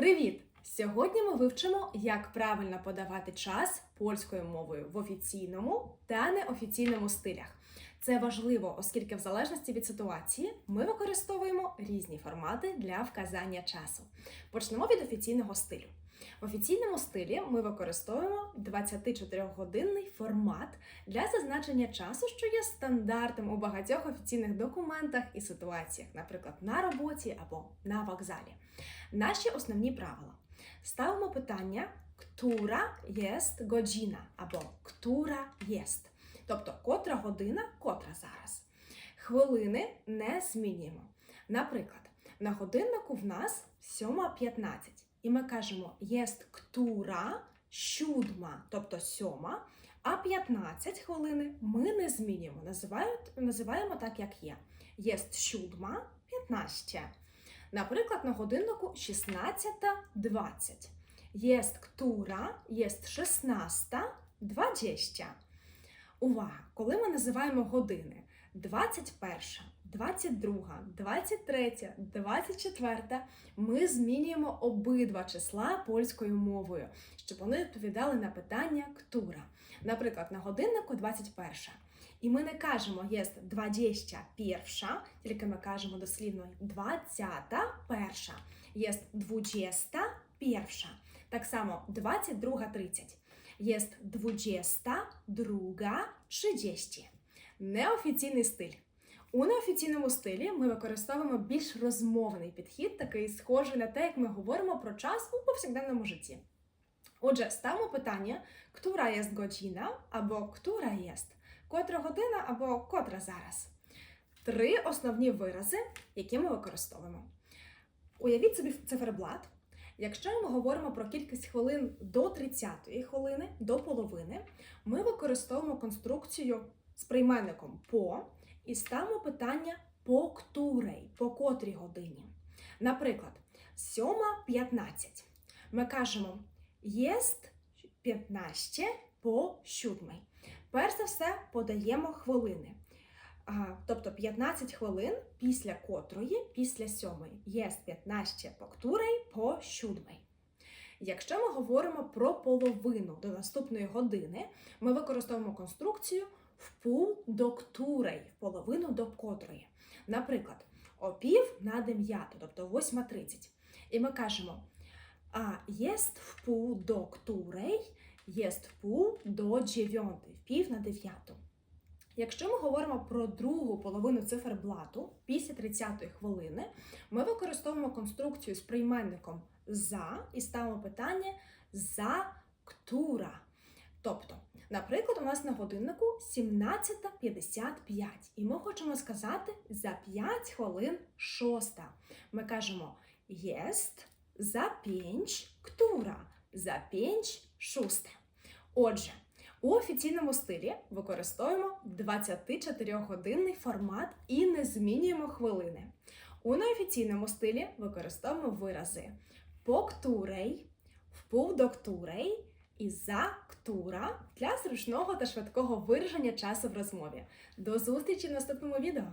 Привіт! Сьогодні ми вивчимо, як правильно подавати час польською мовою в офіційному та неофіційному стилях. Це важливо, оскільки в залежності від ситуації ми використовуємо різні формати для вказання часу. Почнемо від офіційного стилю. В офіційному стилі ми використовуємо 24-годинний формат для зазначення часу, що є стандартом у багатьох офіційних документах і ситуаціях, наприклад, на роботі або на вокзалі. Наші основні правила. Ставимо питання «Ктура єст годжіна» або «Ктура єст», тобто котра година, котра зараз. Хвилини не змінюємо. Наприклад, на годиннику в нас 7.15, і ми кажемо єст ктура щудма, тобто сьома, а 15 хвилини ми не змінюємо. Називають, називаємо так, як є. Єст щудма 15. Наприклад, на годиннику 16.20. Єст ктура, єст 16.20. Увага! Коли ми називаємо години 21, 22, 23, 24, ми змінюємо обидва числа польською мовою, щоб вони відповідали на питання ктура. Наприклад, на годиннику 21. І ми не кажемо єст 21, тільки ми кажемо дослівно 21. Єст 21. Так само 22.30. Єст 22.30. Неофіційний стиль. У неофіційному стилі ми використовуємо більш розмовний підхід, такий схожий на те, як ми говоримо про час у повсякденному житті. Отже, ставимо питання «Ктура єст годжіна» або «Ктура єст» котра година або котра зараз. Три основні вирази, які ми використовуємо. Уявіть собі циферблат. Якщо ми говоримо про кількість хвилин до 30-ї хвилини, до половини, ми використовуємо конструкцію з прийменником по і ставимо питання по ктурей, по котрій годині. Наприклад, 7.15. Ми кажемо єст 15 по 7. Перш за все подаємо хвилини. Тобто 15 хвилин після котрої, після сьомої, є 15 поктурей по сьомій. Якщо ми говоримо про половину до наступної години, ми використовуємо конструкцію впул до ктурей, в половину до котрої. Наприклад, о пів на дев'яту, тобто 8.30. І ми кажемо, а єст впул до ктурей, єст впул до дев'ятої, в пів на дев'яту. Якщо ми говоримо про другу половину циферблату після 30-ї хвилини, ми використовуємо конструкцію з прийменником за і ставимо питання за ктура. Тобто, наприклад, у нас на годиннику 17.55, і ми хочемо сказати за 5 хвилин шоста. Ми кажемо єст за 5 ктура, за 5 шосте. Отже, у офіційному стилі використовуємо 24-годинний формат і не змінюємо хвилини. У неофіційному стилі використовуємо вирази поктурей, впувдоктурей і за ктура для зручного та швидкого вираження часу в розмові. До зустрічі в наступному відео!